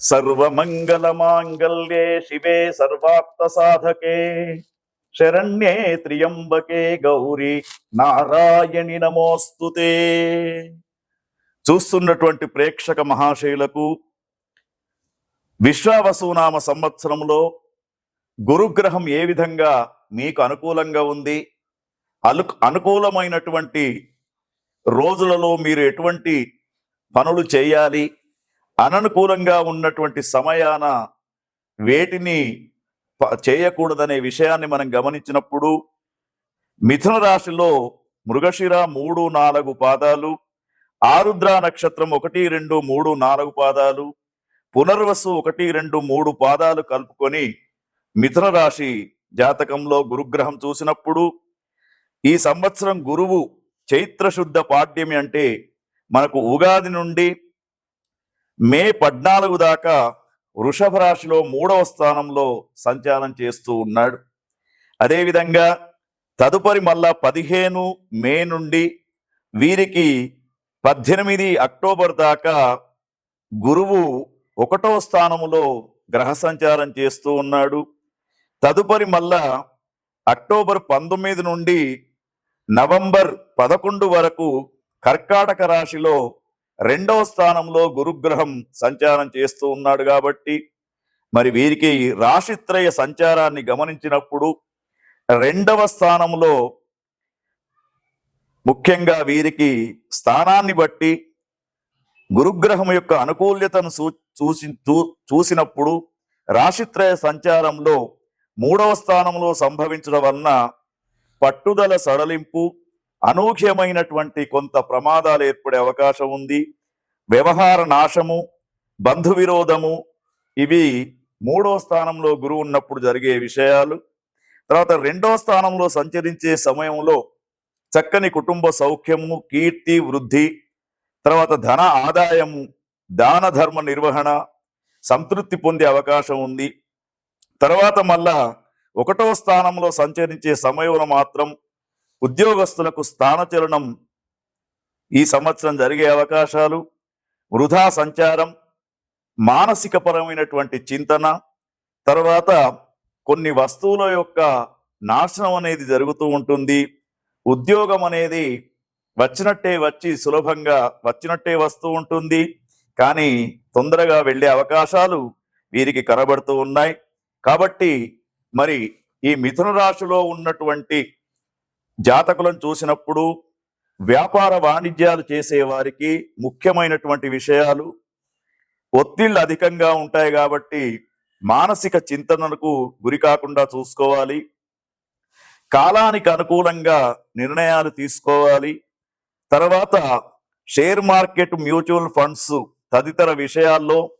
సర్వమంగళమాంగళ్యే శివే సర్వార్థ సాధకే. శరణ్యే త్రియంబకే గౌరీ నారాయణి నమోస్తుతే. చూస్తున్నటువంటి ప్రేక్షక మహాశైలకు విశ్వావసునామ సంవత్సరంలో గురుగ్రహం ఏ విధంగా మీకు అనుకూలంగా ఉంది? అను అనుకూలమైనటువంటి రోజులలో మీరు ఎటువంటి పనులు చేయాలి? అననుకూలంగా ఉన్నటువంటి సమయాన వేటిని చేయకూడదనే విషయాన్ని మనం గమనించినప్పుడు మిథున రాశిలో మృగశిర మూడు నాలుగు పాదాలు ఆరుద్ర నక్షత్రం ఒకటి రెండు మూడు నాలుగు పాదాలు పునర్వసు ఒకటి రెండు మూడు పాదాలు కలుపుకొని మిథున రాశి జాతకంలో గురుగ్రహం చూసినప్పుడు ఈ సంవత్సరం గురువు చైత్రశుద్ధ పాడ్యమి అంటే మనకు ఉగాది నుండి మే పద్నాలుగు దాకా వృషభ రాశిలో మూడవ స్థానంలో సంచారం చేస్తూ ఉన్నాడు. అదేవిధంగా తదుపరి మళ్ళా పదిహేను మే నుండి వీరికి పద్దెనిమిది అక్టోబర్ దాకా గురువు ఒకటవ స్థానములో గ్రహ సంచారం చేస్తూ ఉన్నాడు. తదుపరి మళ్ళా అక్టోబర్ పంతొమ్మిది నుండి నవంబర్ పదకొండు వరకు కర్కాటక రాశిలో రెండవ స్థానంలో గురుగ్రహం సంచారం చేస్తూ ఉన్నాడు కాబట్టి మరి వీరికి రాశిత్రయ సంచారాన్ని గమనించినప్పుడు రెండవ స్థానంలో ముఖ్యంగా వీరికి స్థానాన్ని బట్టి గురుగ్రహం యొక్క అనుకూల్యతను చూ చూసి చూ- చూసినప్పుడు రాశిత్రయ సంచారంలో మూడవ స్థానంలో సంభవించడం వలన పట్టుదల సడలింపు అనూహ్యమైనటువంటి కొంత ప్రమాదాలు ఏర్పడే అవకాశం ఉంది. వ్యవహార నాశము బంధు విరోధము ఇవి మూడో స్థానంలో గురువు ఉన్నప్పుడు జరిగే విషయాలు. తర్వాత రెండో స్థానంలో సంచరించే సమయంలో చక్కని కుటుంబ సౌఖ్యము కీర్తి వృద్ధి తర్వాత ధన ఆదాయము దాన ధర్మ నిర్వహణ సంతృప్తి పొందే అవకాశం ఉంది. తర్వాత మళ్ళా ఒకటో స్థానంలో సంచరించే సమయంలో మాత్రం ఉద్యోగస్తులకు స్థానచలనం ఈ సంవత్సరం జరిగే అవకాశాలు వృధా సంచారం మానసిక పరమైనటువంటి చింతన తర్వాత కొన్ని వస్తువుల యొక్క నాశనం అనేది జరుగుతూ ఉంటుంది. ఉద్యోగం అనేది వచ్చినట్టే వచ్చి సులభంగా వచ్చినట్టే వస్తూ ఉంటుంది. కానీ తొందరగా వెళ్ళే అవకాశాలు వీరికి కనబడుతూ ఉన్నాయి. కాబట్టి మరి ఈ మిథున రాశిలో ఉన్నటువంటి జాతకులను చూసినప్పుడు వ్యాపార వాణిజ్యాలు చేసే వారికి ముఖ్యమైనటువంటి విషయాలు ఒత్తిళ్ళు అధికంగా ఉంటాయి కాబట్టి మానసిక చింతనకు గురి కాకుండా చూసుకోవాలి. కాలానికి అనుకూలంగా నిర్ణయాలు తీసుకోవాలి. తర్వాత షేర్ మార్కెట్ మ్యూచువల్ ఫండ్స్ తదితర విషయాల్లో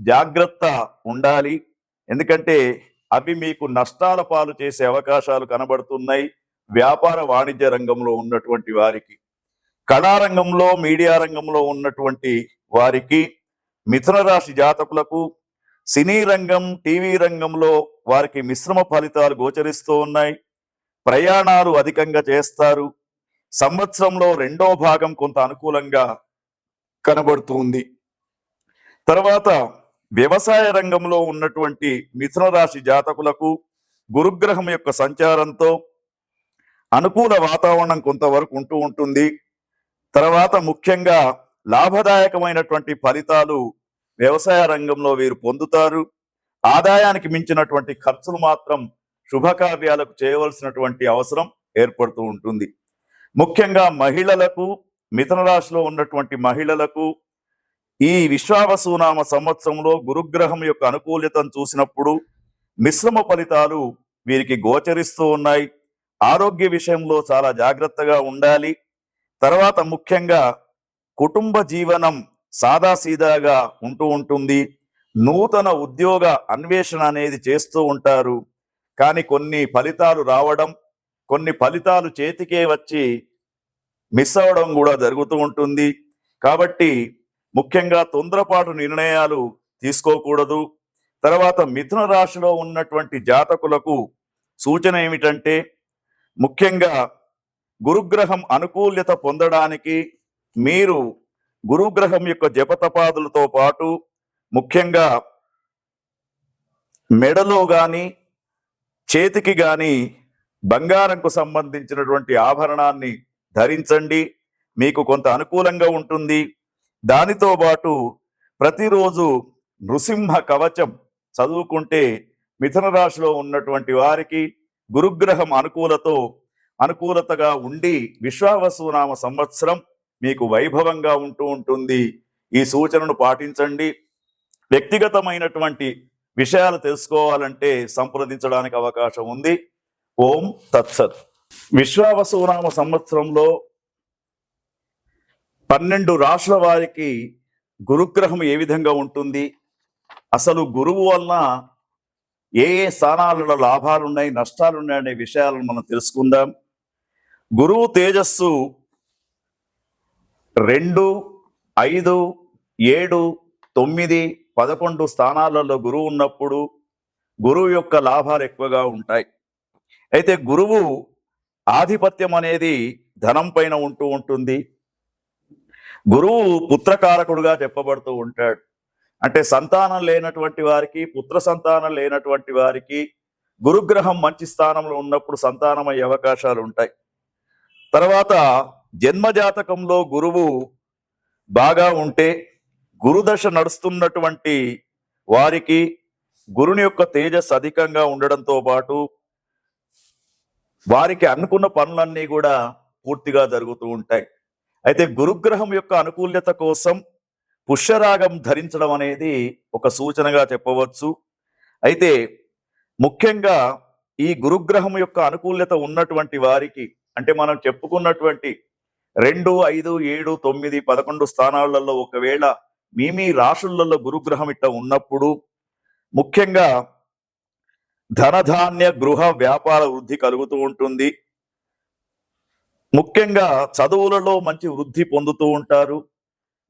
జాగ్రత్త ఉండాలి. ఎందుకంటే అవి మీకు నష్టాల పాలు చేసే అవకాశాలు కనబడుతున్నాయి. వ్యాపార వాణిజ్య రంగంలో ఉన్నటువంటి వారికి కళారంగంలో మీడియా రంగంలో ఉన్నటువంటి వారికి మిథున రాశి జాతకులకు సినీ రంగం టీవీ రంగంలో వారికి మిశ్రమ ఫలితాలు గోచరిస్తూ ఉన్నాయి. ప్రయాణాలు అధికంగా చేస్తారు. సంవత్సరంలో రెండో భాగం కొంత అనుకూలంగా కనబడుతుంది తర్వాత వ్యవసాయ రంగంలో ఉన్నటువంటి మిథున రాశి జాతకులకు గురుగ్రహం యొక్క సంచారంతో అనుకూల వాతావరణం కొంతవరకు ఉంటూ ఉంటుంది. తర్వాత ముఖ్యంగా లాభదాయకమైనటువంటి ఫలితాలు వ్యవసాయ రంగంలో వీరు పొందుతారు. ఆదాయానికి మించినటువంటి ఖర్చులు మాత్రం శుభకార్యాలకు చేయవలసినటువంటి అవసరం ఏర్పడుతూ ఉంటుంది. ముఖ్యంగా మహిళలకు మిథున రాశిలో ఉన్నటువంటి మహిళలకు ఈ విశ్వావసునామ సంవత్సరంలో గురుగ్రహం యొక్క అనుకూల్యతను చూసినప్పుడు మిశ్రమ ఫలితాలు వీరికి గోచరిస్తూ ఉన్నాయి. ఆరోగ్య విషయంలో చాలా జాగ్రత్తగా ఉండాలి. తర్వాత ముఖ్యంగా కుటుంబ జీవనం సాదాసీదాగా ఉంటూ ఉంటుంది. నూతన ఉద్యోగ అన్వేషణ అనేది చేస్తూ ఉంటారు. కానీ కొన్ని ఫలితాలు రావడం కొన్ని ఫలితాలు చేతికే వచ్చి మిస్ అవ్వడం కూడా జరుగుతూ ఉంటుంది. కాబట్టి ముఖ్యంగా తొందరపాటు నిర్ణయాలు తీసుకోకూడదు. తర్వాత మిథున రాశిలో ఉన్నటువంటి జాతకులకు సూచన ఏమిటంటే ముఖ్యంగా గురుగ్రహం అనుకూల్యత పొందడానికి మీరు గురుగ్రహం యొక్క జపతపాదులతో పాటు ముఖ్యంగా మెడలో గాని చేతికి గాని బంగారంకు సంబంధించినటువంటి ఆభరణాన్ని ధరించండి. మీకు కొంత అనుకూలంగా ఉంటుంది. దానితో పాటు ప్రతిరోజు నృసింహ కవచం చదువుకుంటే మిథున రాశిలో ఉన్నటువంటి వారికి గురుగ్రహం అనుకూలతో అనుకూలతగా ఉండి విశ్వావసునామ సంవత్సరం మీకు వైభవంగా ఉంటూ ఉంటుంది. ఈ సూచనను పాటించండి. వ్యక్తిగతమైనటువంటి విషయాలు తెలుసుకోవాలంటే సంప్రదించడానికి అవకాశం ఉంది. ఓం తత్సత్. విశ్వావసునామ సంవత్సరంలో పన్నెండు రాష్ట్రాల వారికి గురుగ్రహం ఏ విధంగా ఉంటుంది? అసలు గురువు వలన ఏ ఏ స్థానాలలో లాభాలు ఉన్నాయి నష్టాలు ఉన్నాయి అనే విషయాలను మనం తెలుసుకుందాం. గురువు తేజస్సు రెండు ఐదు ఏడు తొమ్మిది పదకొండు స్థానాలలో గురువు ఉన్నప్పుడు గురువు యొక్క లాభాలు ఎక్కువగా ఉంటాయి. అయితే గురువు ఆధిపత్యం అనేది ధనం పైన ఉంటూ ఉంటుంది. గురువు పుత్రకారకుడుగా చెప్పబడుతూ ఉంటాడు. అంటే సంతానం లేనటువంటి వారికి పుత్ర సంతానం లేనటువంటి వారికి గురుగ్రహం మంచి స్థానంలో ఉన్నప్పుడు సంతానం అయ్యే అవకాశాలు ఉంటాయి. తర్వాత జన్మజాతకంలో గురువు బాగా ఉంటే గురుదశ నడుస్తున్నటువంటి వారికి గురుని యొక్క తేజస్ అధికంగా ఉండడంతో పాటు వారికి అనుకున్న పనులన్నీ కూడా పూర్తిగా జరుగుతూ ఉంటాయి. అయితే గురుగ్రహం యొక్క అనుకూల్యత కోసం పుష్యరాగం ధరించడం అనేది ఒక సూచనగా చెప్పవచ్చు. అయితే ముఖ్యంగా ఈ గురుగ్రహం యొక్క అనుకూల్యత ఉన్నటువంటి వారికి అంటే మనం చెప్పుకున్నటువంటి రెండు ఐదు ఏడు తొమ్మిది పదకొండు స్థానాలలో ఒకవేళ మీ మీ రాశులలో గురుగ్రహం ఇట్ట ఉన్నప్పుడు ముఖ్యంగా ధనధాన్య గృహ వ్యాపార వృద్ధి కలుగుతూ ఉంటుంది. ముఖ్యంగా చదువులలో మంచి వృద్ధి పొందుతూ ఉంటారు.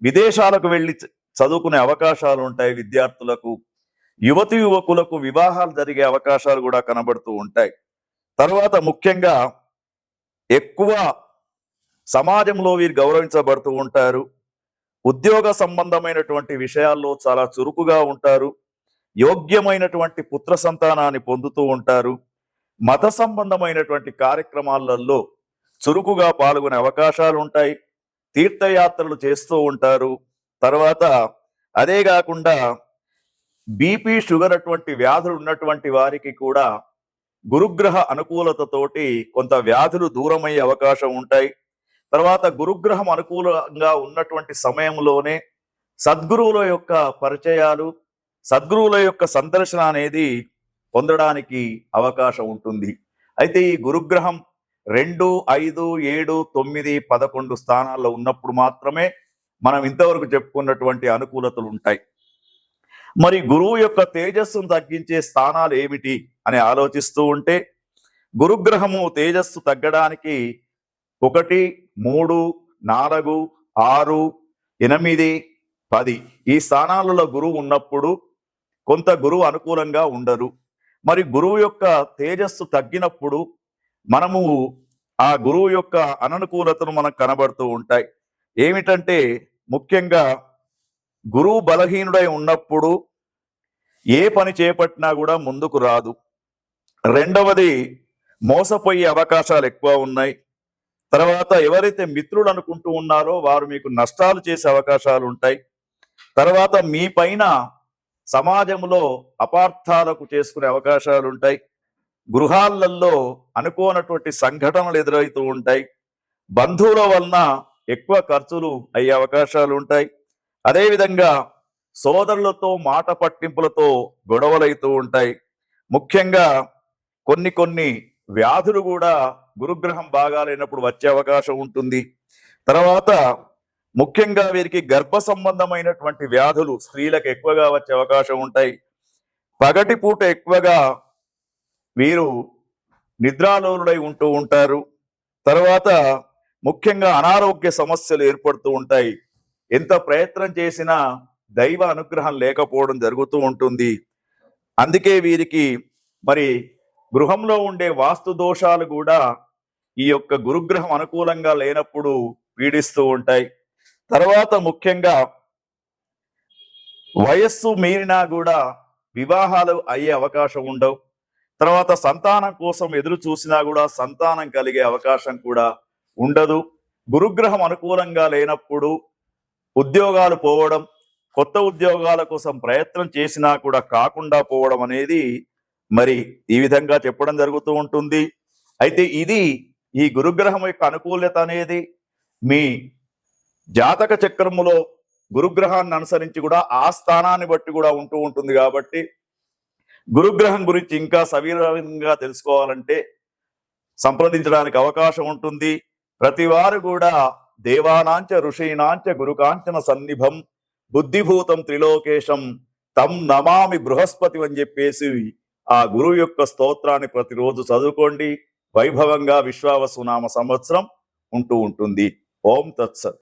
విదేశాలకు వెళ్ళి చ- చదువుకునే అవకాశాలు ఉంటాయి విద్యార్థులకు. యువతి యువకులకు వివాహాలు జరిగే అవకాశాలు కూడా కనబడుతూ ఉంటాయి. తర్వాత ముఖ్యంగా ఎక్కువ సమాజంలో వీరు గౌరవించబడుతూ ఉంటారు. ఉద్యోగ సంబంధమైనటువంటి విషయాల్లో చాలా చురుకుగా ఉంటారు. యోగ్యమైనటువంటి పుత్ర సంతానాన్ని పొందుతూ ఉంటారు. మత సంబంధమైనటువంటి కార్యక్రమాలలో చురుకుగా పాల్గొనే అవకాశాలు ఉంటాయి. తీర్థయాత్రలు చేస్తూ ఉంటారు. తర్వాత అదే కాకుండా బీపీ షుగర్ అటువంటి వ్యాధులు ఉన్నటువంటి వారికి కూడా గురుగ్రహ అనుకూలతతోటి కొంత వ్యాధులు దూరమయ్యే అవకాశం ఉంటాయి. తర్వాత గురుగ్రహం అనుకూలంగా ఉన్నటువంటి సమయంలోనే సద్గురువుల యొక్క పరిచయాలు సద్గురువుల యొక్క సందర్శన అనేది పొందడానికి అవకాశం ఉంటుంది. అయితే ఈ గురుగ్రహం రెండు ఐదు ఏడు తొమ్మిది పదకొండు స్థానాల్లో ఉన్నప్పుడు మాత్రమే మనం ఇంతవరకు చెప్పుకున్నటువంటి అనుకూలతలు ఉంటాయి. మరి గురువు యొక్క తేజస్సును తగ్గించే స్థానాలు ఏమిటి అని ఆలోచిస్తూ ఉంటే గురుగ్రహము తేజస్సు తగ్గడానికి ఒకటి మూడు నాలుగు ఆరు ఎనిమిది పది ఈ స్థానాలలో గురువు ఉన్నప్పుడు కొంత గురువు అనుకూలంగా ఉండరు. మరి గురువు యొక్క తేజస్సు తగ్గినప్పుడు మనము ఆ గురువు యొక్క అననుకూలతను మనకు కనబడుతూ ఉంటాయి. ఏమిటంటే ముఖ్యంగా గురువు బలహీనుడై ఉన్నప్పుడు ఏ పని చేపట్టినా కూడా ముందుకు రాదు. రెండవది మోసపోయే అవకాశాలు ఎక్కువ ఉన్నాయి. తర్వాత ఎవరైతే మిత్రులు అనుకుంటూ ఉన్నారో వారు మీకు నష్టాలు చేసే అవకాశాలు ఉంటాయి. తర్వాత మీ పైన సమాజంలో అపార్థాలకు చేసుకునే అవకాశాలు ఉంటాయి. గృహాలలో అనుకోనటువంటి సంఘటనలు ఎదురవుతూ ఉంటాయి. బంధువుల వలన ఎక్కువ ఖర్చులు అయ్యే అవకాశాలు ఉంటాయి. అదేవిధంగా సోదరులతో మాట పట్టింపులతో గొడవలైతూ ఉంటాయి. ముఖ్యంగా కొన్ని కొన్ని వ్యాధులు కూడా గురుగ్రహం బాగాలేనప్పుడు వచ్చే అవకాశం ఉంటుంది. తర్వాత ముఖ్యంగా వీరికి గర్భ సంబంధమైనటువంటి వ్యాధులు స్త్రీలకు ఎక్కువగా వచ్చే అవకాశం ఉంటాయి. పగటి పూట ఎక్కువగా వీరు నిద్రాలోలుడై ఉంటూ ఉంటారు. తర్వాత ముఖ్యంగా అనారోగ్య సమస్యలు ఏర్పడుతూ ఉంటాయి. ఎంత ప్రయత్నం చేసినా దైవ అనుగ్రహం లేకపోవడం జరుగుతూ ఉంటుంది. అందుకే వీరికి మరి గృహంలో ఉండే వాస్తు దోషాలు కూడా ఈ యొక్క గురుగ్రహం అనుకూలంగా లేనప్పుడు పీడిస్తూ ఉంటాయి. తర్వాత ముఖ్యంగా వయస్సు మీరినా కూడా వివాహాలు అయ్యే అవకాశం ఉండవు. తర్వాత సంతానం కోసం ఎదురు చూసినా కూడా సంతానం కలిగే అవకాశం కూడా ఉండదు. గురుగ్రహం అనుకూలంగా లేనప్పుడు ఉద్యోగాలు పోవడం కొత్త ఉద్యోగాల కోసం ప్రయత్నం చేసినా కూడా కాకుండా పోవడం అనేది మరి ఈ విధంగా చెప్పడం జరుగుతూ ఉంటుంది. అయితే ఇది ఈ గురుగ్రహం యొక్క అనుకూలత అనేది మీ జాతక చక్రములో గురుగ్రహాన్ని అనుసరించి కూడా ఆ స్థానాన్ని బట్టి కూడా ఉంటూ ఉంటుంది కాబట్టి గురుగ్రహం గురించి ఇంకా సవీరంగా తెలుసుకోవాలంటే సంప్రదించడానికి అవకాశం ఉంటుంది. ప్రతి వారు కూడా దేవానాంచ ఋషీనాంచ గురుకాంచన సన్నిభం బుద్ధిభూతం త్రిలోకేశం తం నమామి బృహస్పతి అని చెప్పేసి ఆ గురువు యొక్క స్తోత్రాన్ని ప్రతిరోజు చదువుకోండి. వైభవంగా విశ్వావసునామ సంవత్సరం ఉంటూ ఉంటుంది. ఓం తత్సత్.